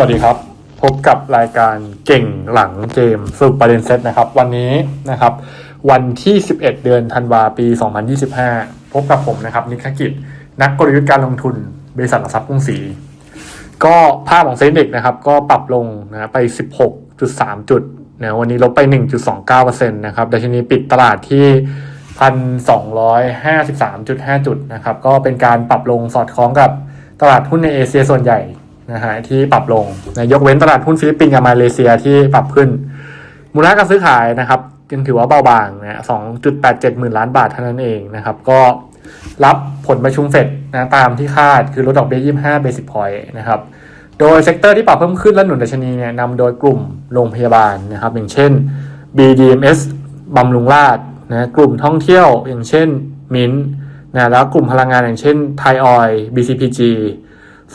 วัสดีครับ พบกับรายการเก่งหลังเกมสรุปประเด็นเซตนะครับ วันนี้นะครับ วันที่ 11 เดือนธันวาปี 2025 พบกับผมนะครับ นิคกิจ นักกลยุทธ์การลงทุน บริษัทหลักทรัพย์กรุงศรีก็ภาพของเซ็นเด็กนะครับ ก็ปรับลงนะไป 16.3 จุดนะวันนี้ลบไป 1.29%นะครับดัชนีปิดตลาดที่ 1,253.5 จุดนะครับ ก็เป็นการปรับลงสอดคล้องกับตลาดหุ้นในเอเชียส่วนใหญ่ นะฮะที่ปรับลงนะยกเว้นตลาดหุ้นฟิลิปปินส์กับมาเลเซียที่ปรับขึ้น มูลค่าการซื้อขายนะครับยังถือว่าเบาบางนะ2.87หมื่นล้านบาทเท่านั้นเองนะครับ ก็รับผลประชุมเฟดนะตามที่คาดคือลดดอกเบี้ย25 basic point นะครับ โดยเซกเตอร์ที่ปรับเพิ่มขึ้นและหนุนดัชนีเนี่ยนำโดยกลุ่มโรงพยาบาลนะครับ อย่างเช่น BDMs บำรุงราษนะกลุ่มท่องเที่ยวอย่างเช่นมินนะแล้วกลุ่มพลังงานอย่างเช่นไทยออย BCPG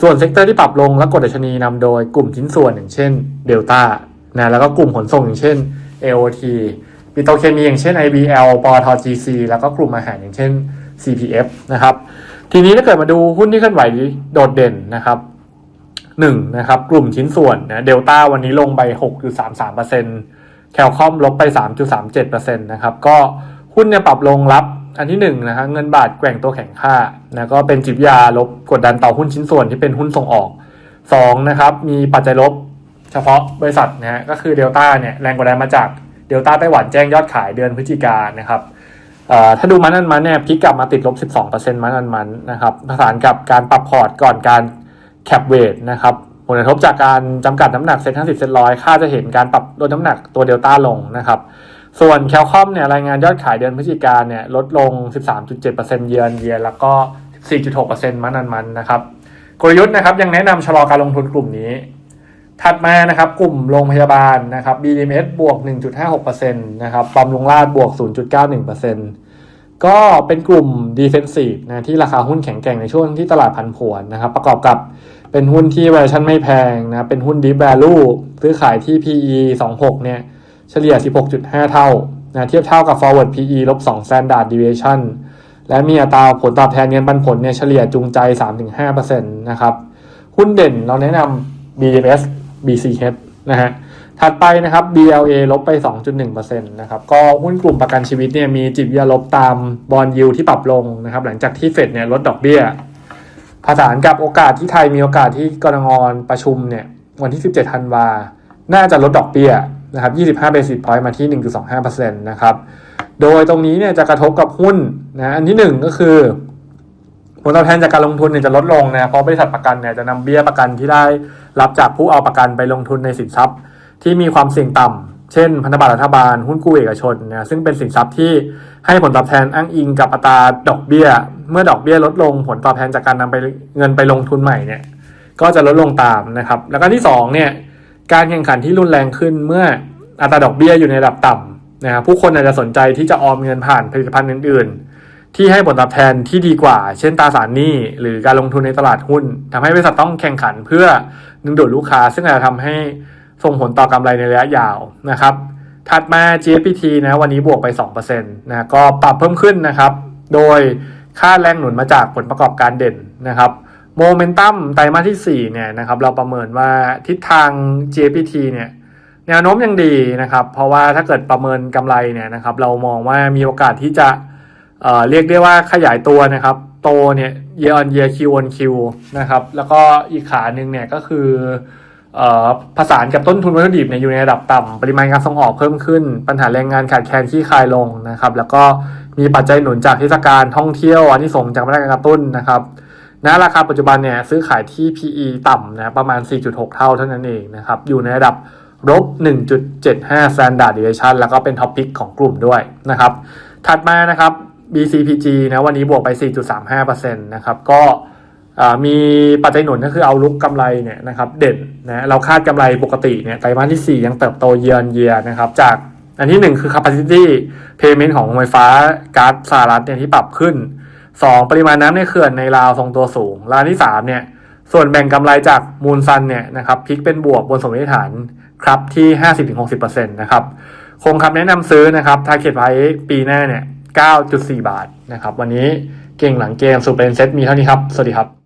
ส่วนเซกเตอร์ที่ปรับลงและกดดัชนีนำโดยกลุ่มชิ้นส่วนอย่างเช่นเดลต้านะแล้วก็กลุ่มขนส่งอย่างเช่น AOT ปิโตเคมีอย่างเช่น IBL ปตท GC แล้วก็กลุ่มอาหารอย่างเช่น CPF นะครับ ทีนี้ถ้าเกิดมาดูหุ้นที่เคลื่อนไหวโดดเด่นนะครับหนึ่งนะครับกลุ่มชิ้นส่วนนะเดลต้าวันนี้ลงไป 6.33%แคลคอมลบไป 3.37%นะครับก็หุ้นเนี่ยปรับลงรับ อันที่1นงนะฮะเงินบาทแกว่งตัวแข็งค่านะก็เป็นจิบยาลบกดดันต่อหุ้นชิ้นส่วนที่เป็นหุ้นส่งออก2นะครับมีปัจจัยลบเฉพาะบริษัทนะฮะก็คือเดลต้าเนี่ยแรงกดดันมาจากเดลต้าไต้หวันแจ้งยอดขายเดือนพฤศจิกายนนะครับถ้าดูมันนันมันเนี่ยพลิกกลับมาติดลบ 12%มันนันมันนะครับผสานกับการปรับพอร์ตก่อนการแคปเวทนะครับผลกระทบจากการจำกัดน้ำหนักเซ็นทั้งสิบเซ็นร้อยค่าจะเห็นการปรับลดน้ำหนักตัวเดลต้าลงนะครับ ส่วนแคลคอมเนี่ยรายงานยอดขายเดือนพฤศจิกาเนี่ยลดลง 13.7%เยือนเยียแล้วก็ 4.6%มันนันมันนะครับกลยุทธ์นะครับยังแนะนำชะลอการลงทุนกลุ่มนี้ ถัดมานะครับกลุ่มโรงพยาบาลนะครับ BDMs บวก 1.56%นะครับบำรุงราษฎร์บวก 0.91%ก็เป็นกลุ่ม Defensive นะที่ราคาหุ้นแข็งแกร่งในช่วงที่ตลาดผันผวนนะครับ ประกอบกับเป็นหุ้นที่ valuation ไม่แพงนะเป็นหุ้น deep value ซื้อขายที่ PE 26เนี่ย เฉลี่ย 16.5 เท่านะเทียบเท่ากับ forward PE ลบ2 standard deviation และมีอัตราผลตอบแทนเงินปันผลเนี่ยเฉลี่ยจูงใจ 3-5%นะครับหุ้นเด่นเราแนะนำ BMS BCH นะฮะถัดไปนะครับ BLA ลบไป 2.1%นะครับก็หุ้นกลุ่มประกันชีวิตเนี่ยมีจิตวิทยาลบตามบอลยูที่ปรับลงนะครับหลังจากที่เฟดเนี่ยลดดอกเบี้ยผสานกับโอกาสที่ไทยมีโอกาสที่กรงงประชุมเนี่ยวันที่ 17 ธันวา น่าจะลดดอกเบี้ย นะครับ25 basis point มาที่ 1.25%นะครับโดยตรงนี้เนี่ยจะกระทบกับหุ้นนะอันที่หนึ่งก็คือผลตอบแทนจากการลงทุนเนี่ยจะลดลงนะเพราะบริษัทประกันเนี่ยจะนำเบี้ยประกันที่ได้รับจากผู้เอาประกันไปลงทุนในสินทรัพย์ที่มีความเสี่ยงต่ำเช่น พันธบัตรรัฐบาลหุ้นกู้เอกชนนะซึ่งเป็นสินทรัพย์ที่ให้ผลตอบแทนอ้างอิงกับอัตราดอกเบี้ย เมื่อดอกเบี้ยลดลงผลตอบแทนจากการนำไปเงินไปลงทุนใหม่เนี่ยก็จะลดลงตามนะครับ แล้วก็ที่สองเนี่ย การแข่งขันที่รุนแรงขึ้นเมื่ออัตราดอกเบี้ยอยู่ในระดับต่ำนะครับผู้คนอาจจะสนใจที่จะออมเงินผ่านผลิตภัณฑ์อื่น ๆ ที่ให้ผลตอบแทนที่ดีกว่า เช่นตราสารหนี้หรือการลงทุนในตลาดหุ้นทำให้บริษัทต้องแข่งขันเพื่อดึงดูดลูกค้า ซึ่งอาจจะทำให้ส่งผลต่อกำไรในระยะยาวนะครับถัดมา GFPT นะวันนี้บวกไป2%นะก็ปรับเพิ่มขึ้นนะครับ โดยค่าแรงหนุนมาจากผลประกอบการเด่นนะครับ โมเมนตัมไตรมาสที่ 4 เนี่ยนะครับเราประเมินว่าทิศทาง GPT เนี่ยแนวโน้มยังดีนะครับ เพราะว่าถ้าเกิดประเมินกำไรเนี่ยนะครับเรามองว่ามีโอกาสที่จะเเรียกได้ว่าขยายตัวนะครับโตเนี่ย year on year Q on Q นะครับแล้วก็อีกขาหนึ่งเนี่ยก็คืออผสานกับต้นทุนวัตถุดิบเนี่ยอยู่ในระดับต่ำปริมาณการส่งออกเพิ่มขึ้น ปัญหาแรงงานขาดแคลนที่คลายลงนะครับ แล้วก็มีปัจจัยหนุนจากเทศกาลท่องเที่ยวอันที่ส่งจากมาตรการกระตุ้นนะครับ ณราคาปัจจุบันเนี่ยซื้อขายที่ PE ต่ำนะประมาณ 4.6 เท่าเท่านั้นเองนะครับอยู่ในระดับลบ1.75 standard deviation แล้วก็เป็นท็อปพิกของกลุ่มด้วยนะครับถัดมานะครับ BCPG นะวันนี้บวกไป 4.35%นะครับก็มีปัจจัยหนุนก็คือเอาลุกกำไรเนี่ยนะครับเด่นนะเราคาดกำไรปกติเนี่ยไตรมาสที่ 4 ยังเติบโตเยือนเยียนะครับจากอันที่ 1 คือ capacity payment ของโรงไฟฟ้าก๊าซสหรัฐเนี่ยที่ปรับขึ้น 2 ปริมาณน้ำในเขื่อนในลาวทรงตัวสูงและอันที่3เนี่ยส่วนแบ่งกำไรจากมูลซันเนี่ยนะครับพลิกเป็นบวกบนสมมติฐานครับที่ 50-60%นะครับคงคำแนะนำซื้อนะครับทาร์เก็ตไว้ปีหน้าเนี่ย9.4 บาทนะครับวันนี้เก่งหลังเกมสูเปนเซ็ตมีเท่านี้ครับ สวัสดีครับ